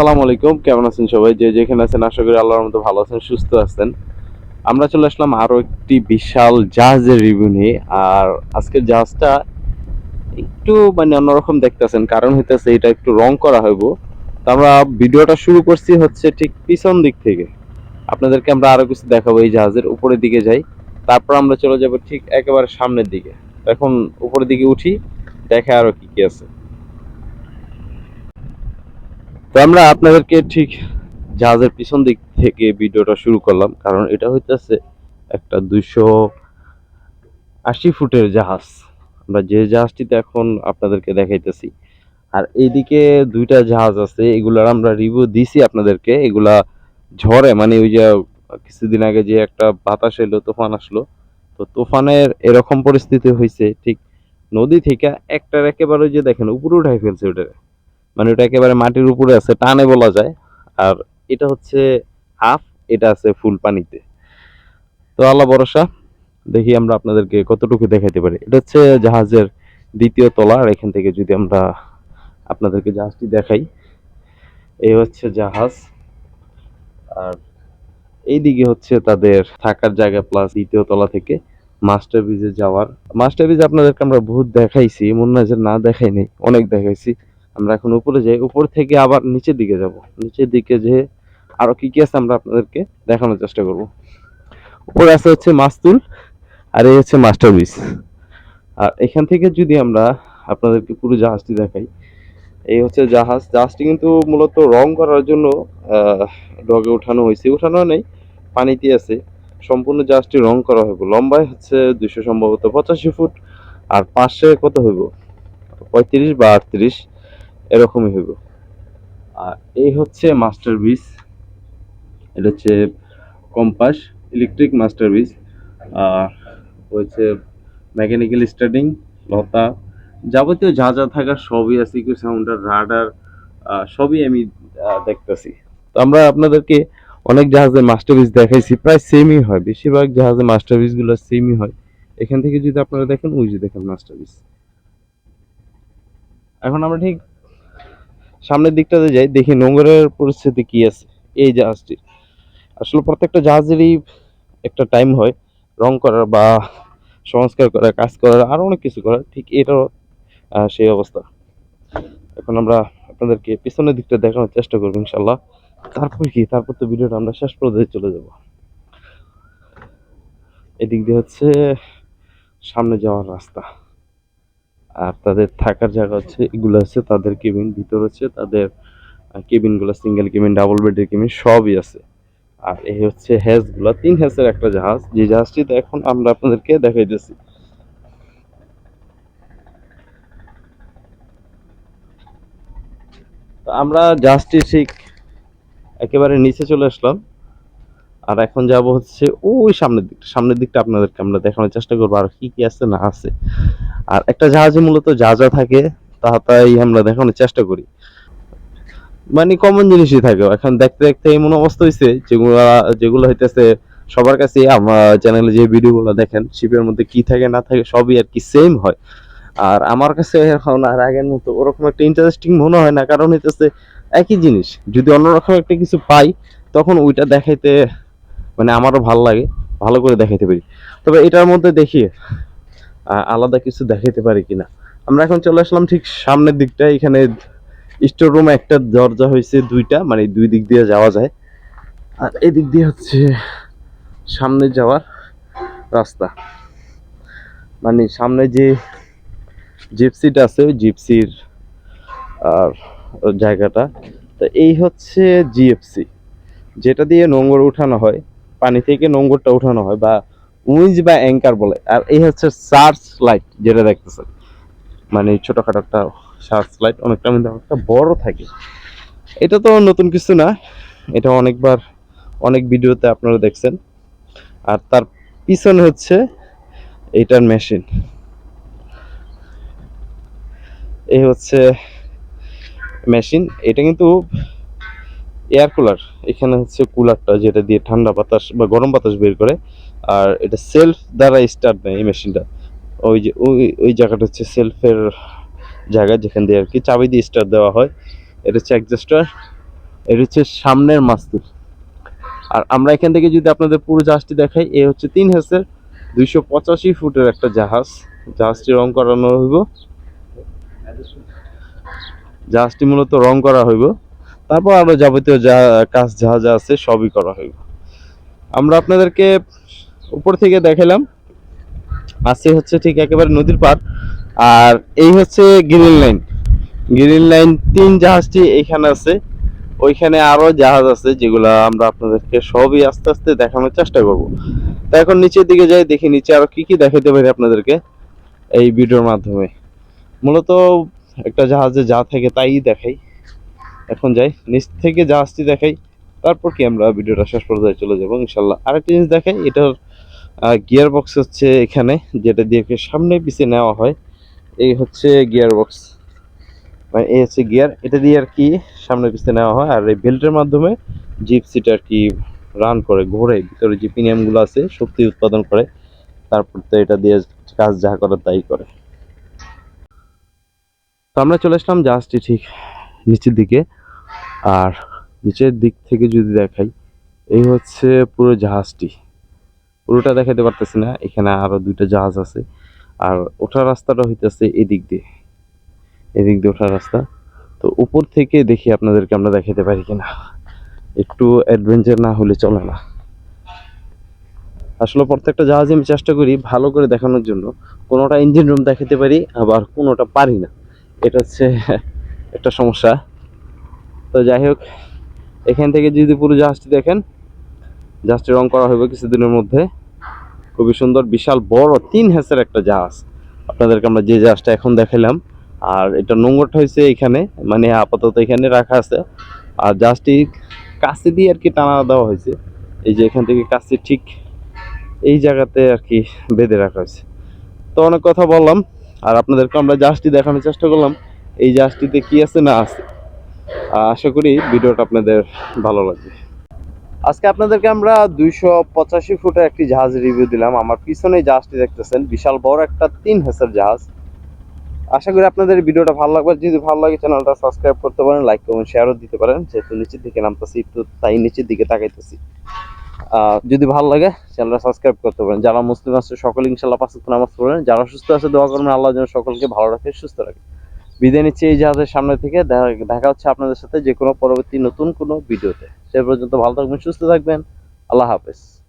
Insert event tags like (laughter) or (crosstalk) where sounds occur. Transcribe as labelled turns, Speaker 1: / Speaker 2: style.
Speaker 1: আসসালামু আলাইকুম, কেমন আছেন সবাই? যে যেখানে আছেন, আশা করি আল্লাহর মতো ভালো আছেন, সুস্থ আছেন। আমরা চলে আসলাম আরও একটি বিশাল জাহাজের রিভিউ নিয়ে। আর আজকের জাহাজটা একটু মানে অন্যরকম দেখতেছেন। কারণ হইতেছে এটা একটু রং করা হইব। তো আমরা ভিডিওটা শুরু করছি হচ্ছে ঠিক পিছন দিক থেকে। আপনাদেরকে আমরা আরও কিছু দেখাবো এই জাহাজের উপরের দিকে যাই। তারপর আমরা চলে যাব ঠিক একেবারে সামনের দিকে। এখন উপরের দিকে উঠি, দেখে আরও কি কি আছে। তো আমরা আপনাদেরকে ঠিক জাহাজের পিছন দিক থেকে ভিডিওটা শুরু করলাম, কারণ এটা হইতেছে একটা দুইশো আশি ফুটের জাহাজ। আমরা যে জাহাজটিতে এখন আপনাদেরকে দেখাইতেছি, আর এইদিকে দুইটা জাহাজ আছে, এগুলার আমরা রিভিউ দিছি আপনাদেরকে। এগুলা ঝড়ে মানে ওই যে কিছুদিন আগে যে একটা বাতাস এলো, তুফান আসলো, তো তুফানের এরকম পরিস্থিতি হয়েছে ঠিক নদী থেকে একটার একেবারে যে দেখেন, উপরে উঠাই ফেলছে ওটারে। মানে ওটা একেবারে মাটির উপরে আছে, টানে বলা যায়। আর এটা হচ্ছে হাফ, এটা আছে ফুল পানিতে। তো আল্লাহ ভরসা, দেখি আমরা আপনাদেরকে কতটুকু দেখাইতে পারি। এটা হচ্ছে জাহাজের দ্বিতীয় তলা, আর এখান থেকে যদি আমরা আপনাদেরকে জাহাজটি দেখাই, এই হচ্ছে জাহাজ। আর এইদিকে হচ্ছে তাদের থাকার জায়গা, প্লাস দ্বিতীয় তলা থেকে মাস্টার ব্রিজে যাওয়ার। মাস্টার ব্রিজ আপনাদেরকে আমরা বহুত দেখাইছি মনে হয় যে না দেখাই নেই, অনেক দেখাইছি। আমরা এখন উপরে যাই উপর থেকে আবার নিচের দিকে যাব। নিচের দিকে যে, আরও কি কি আছে আমরা আপনাদেরকে দেখানোর চেষ্টা করব। উপরে আছে হচ্ছে মাস্তুল, আর এই হচ্ছে মাস্টার ব্রিজ আর এখান থেকে যদি আমরা আপনাদেরকে পুরো জাহাজটি দেখাই, এই হচ্ছে জাহাজ। জাহাজটি কিন্তু মূলত রং করার জন্য ডগে উঠানো হয়েছে। উঠানো নেই, পানিতে আছে। সম্পূর্ণ জাহাজটি রং করা হইব। লম্বায় হচ্ছে দুইশো, সম্ভবত পঁচাশি ফুট, আর পাশে কত হইব? পঁয়ত্রিশ বা আটত্রিশ। এরকমই হইব। আর এই হচ্ছে মাস্টার ব্রিজ এটা হচ্ছে কম্পাস ইলেকট্রিক মাস্টার ব্রিজ আর হচ্ছে মেকানিক্যাল স্টার্টিং লতা। যাবতীয় যা যা থাকার সবই আছে ইকো সাউন্ডার রাডার সবই আমি দেখতেছি। তো আমরা আপনাদেরকে অনেক জাহাজের মাস্টার ব্রিজ দেখাইছি, প্রায় সেমই হয়। বেশিরভাগ জাহাজের মাস্টার ব্রিজগুলো সেমই হয়। এখান থেকে যদি আপনারা দেখেন, ওই যে দেখেন মাস্টার ব্রিজ এখন আমরা ঠিক সামনের দিকটাতে যাই দেখি নোংরের পরিস্থিতি কি আছে এই জাহাজটি। আসলে প্রত্যেকটা জাহাজেরই একটা টাইম হয় রং করার বা সংস্কার করার কাজ করার আরও অনেক কিছু করার ঠিক এটারও আহ, সেই অবস্থা। এখন আমরা আপনাদেরকে পিছনের দিকটা দেখানোর চেষ্টা করব ইনশাল্লাহ তারপর কি? তারপর তো ভিডিওটা আমরা শেষ পর্যায়ে চলে যাব। এদিক দিয়ে হচ্ছে সামনে যাওয়ার রাস্তা। আর তাদের থাকার জায়গা হচ্ছে, এগুলো হচ্ছে তাদের কেবিন, ভিতর হচ্ছে তাদের কেবিনগুলো সিঙ্গেল কেবিন ডাবল বেডের কেবিন, সবই আছে। আর এই হচ্ছে হ্যাজগুলা তিন হ্যাজের একটা জাহাজ। যে জাহাজটিতে এখন আমরা আপনাদেরকে দেখাইতেছি। আমরা জাহাজটি ঠিক একেবারে নিচে চলে আসলাম। আর এখন যাব হচ্ছে ওই সামনের দিকটা। সামনের দিকটা আপনাদেরকে আমরা দেখানোর চেষ্টা করব, আর কি কি আছে না আছে। আর একটা জাহাজে মূলত যা যা থাকে, তা তাই আমরা দেখানোর চেষ্টা করি। মানে কমন জিনিসই থাকে। এখন দেখতে দেখতে এমন অবস্থা হয়েছে যেগুলো যেগুলো হইতেছে সবার কাছে আমার চ্যানেলে যে ভিডিওগুলো দেখেন শিপের মধ্যে কি থাকে, না থাকে, সবই আর কি সেম হয়। আর আমার কাছে এখন আর আগের মতো ওরকম একটা ইন্টারেস্টিং মনে হয় না। কারণ হইতেছে একই জিনিস। যদি অন্যরকম একটা কিছু পাই, তখন ওইটা দেখাইতে মানে আমারও ভালো লাগে। ভালো করে দেখাইতে পারি। তবে এটার মধ্যে দেখি আলাদা কিছু দেখাইতে পারি কিনা। আমরা এখন চলে আসলাম ঠিক সামনের দিকটা, এখানে স্টোর রুম একটা দরজা হয়েছে দুইটা মানে দুই দিক দিয়ে যাওয়া যায়। আর এদিক দিয়ে হচ্ছে সামনে যাওয়ার রাস্তা। মানে সামনে যে জিপসিটা আছে, ওই জিপসির আর জায়গাটা। তো এই হচ্ছে জিএফসি যেটা দিয়ে নোংর উঠানো হয়, পানি থেকে নোংরটা উঠানো হয়, বা উইঞ্জ বা অ্যাঙ্কার বলে। আর এই হচ্ছে সার্চ লাইট, যেটা দেখতেছেন। মানে ছোটোখাটো একটা সার্চ লাইট, অনেকটা কিন্তু অনেকটা বড় থাকে। এটা তো নতুন কিছু না। এটা অনেকবার, অনেক ভিডিওতে আপনারা দেখছেন। আর তার পিছনে হচ্ছে এটার মেশিন। এই হচ্ছে মেশিন। এটা কিন্তু এয়ার কুলার এখানে হচ্ছে কুলারটা যেটা দিয়ে ঠান্ডা বাতাস বা গরম বাতাস বের করে, আর এটা সেলফ দ্বারা স্টার্ট নেয় এই মেশিনটা ওই যে, ওই ওই জায়গাটা হচ্ছে সেলফের জায়গা যেখান দিয়ে আর কি চাবি দিয়ে স্টার্ট দেওয়া হয়। এটা হচ্ছে অ্যাডজাস্টার এটা হচ্ছে সামনের মাস্তুল। আর আমরা এখান থেকে যদি আপনাদের পুরো জাহাজটি দেখাই, এ হচ্ছে তিন হেসের দুইশো পঁচাশি ফুটের একটা জাহাজ। জাহাজটি রং করানো হইব। জাহাজটি মূলত রং করা হইব। তারপর আরও যাবতীয় যা কাজ যা যা আছে সবই করা হইব। আমরা আপনাদেরকে উপর থেকে দেখালাম আছে হচ্ছে ঠিক একেবারে নদীর পার আর এই হচ্ছে গ্রিন লাইন। গ্রিন লাইন তিন জাহাজটি এখানে আছে। ওইখানে আরও জাহাজ আছে যেগুলো আমরা আপনাদেরকে সবই আস্তে আস্তে দেখানোর চেষ্টা করব। তো এখন নিচের দিকে যাই, দেখি নিচে আরও কি কি দেখাতে পারি আপনাদেরকে এই ভিডিওর মাধ্যমে। মূলত একটা জাহাজে যা থাকে তাই দেখাই। এখন যাই, নিচ থেকে জাহাজটি দেখাই, তারপর কি আমরা ভিডিওটা শেষ পর্যায়ে চলে যাব, ইনশাল্লাহ। আরেকটা জিনিস দেখাই, এটার গিয়ার বক্স হচ্ছে এখানে, যেটা দিয়ে সামনে পিছিয়ে নেওয়া হয়। এই হচ্ছে গিয়ার বক্স মানে এই হচ্ছে গিয়ার এটা দিয়ে আর কি সামনে পিছিয়ে নেওয়া হয়, আর এই বেল্টের মাধ্যমে জিপসিটা আর কি রান করে, ঘোরে, ভিতরে যে পিনিয়ামগুলো আছে, শক্তি উৎপাদন করে, তারপর তো এটা দিয়ে কাজ যা করে তাই করে। তো আমরা চলে আসলাম জাহাজটি ঠিক নিচের দিকে। আর নিচের দিক থেকে যদি দেখাই, এই হচ্ছে পুরো জাহাজটি। পুরোটা দেখাতে পারতেছি না, এখানে আরও দুইটা জাহাজ আছে। আর ওঠার রাস্তাটা হইতেছে এদিক দিয়ে। এদিক দিয়ে ওঠার রাস্তা। তো উপর থেকে দেখি আপনাদেরকে আমরা দেখাতে পারি কিনা। একটু অ্যাডভেঞ্চার না হলে চলে না। আসলে প্রত্যেকটা জাহাজে আমি চেষ্টা করি ভালো করে দেখানোর জন্য। কোনোটা ইঞ্জিন রুম দেখাতে পারি, আবার কোনোটা পারি না। এটা হচ্ছে (laughs) একটা সমস্যা। তো যাই হোক, এখান থেকে যদি পুরো জাহাজটি দেখেন জাহাজটি রং করা হবে কিছুদিনের মধ্যে। খুবই সুন্দর, বিশাল, বড়, তিন হ্যাসের একটা জাহাজ। আপনাদেরকে আমরা যে জাহাজটা এখন দেখালাম আর এটা নোংরটা হয়েছে এখানে মানে আপাতত এখানে রাখা আছে। আর জাহাজটি কাছে দিয়ে আর কি টানা দেওয়া হয়েছে এই যে এখান থেকে কাছে ঠিক এই জায়গাতে আর কি বেঁধে রাখা হয়েছে তো অনেক কথা বললাম, আর আপনাদেরকে আমরা জাহাজটি দেখানোর চেষ্টা করলাম, এই জাহাজটিতে কি আছে না আছে। আশা করি ভিডিওটা আপনাদের ভালো লাগবে। আজকে আপনাদেরকে আমরা দুইশো পঁচাশি ফুটের একটি জাহাজ রিভিউ দিলাম। আমার পিছনে জাহাজটি দেখতেছেন, বিশাল বড় একটা তিন হেসের জাহাজ। আশা করি আপনাদের ভিডিওটা ভালো লাগবে। যদি ভালো লাগে, চ্যানেলটা সাবস্ক্রাইব করতে পারেন লাইক কমেন্ট শেয়ারও দিতে পারেন। যেহেতু নিচের দিকে নামতেছি, একটু তাই নিচের দিকে তাকাইতেছি। যদি ভালো লাগে, চ্যানেলটা সাবস্ক্রাইব করতে পারেন। যারা মুসলিম আছে, সকলে ইনশাল্লাহ ওয়াক্ত নামাজ পড়বেন। যারা সুস্থ আছে, দোয়া করবেন। আল্লাহ যেন সকলকে ভালো রাখে, সুস্থ রাখে। বিদায় নিচ্ছি এই জাহাজের সামনে থেকে। দেখা- হচ্ছে আপনাদের সাথে যে কোনো পরবর্তী নতুন কোনো ভিডিওতে। সে পর্যন্ত ভালো থাকবেন, সুস্থ থাকবেন। আল্লাহ হাফেজ।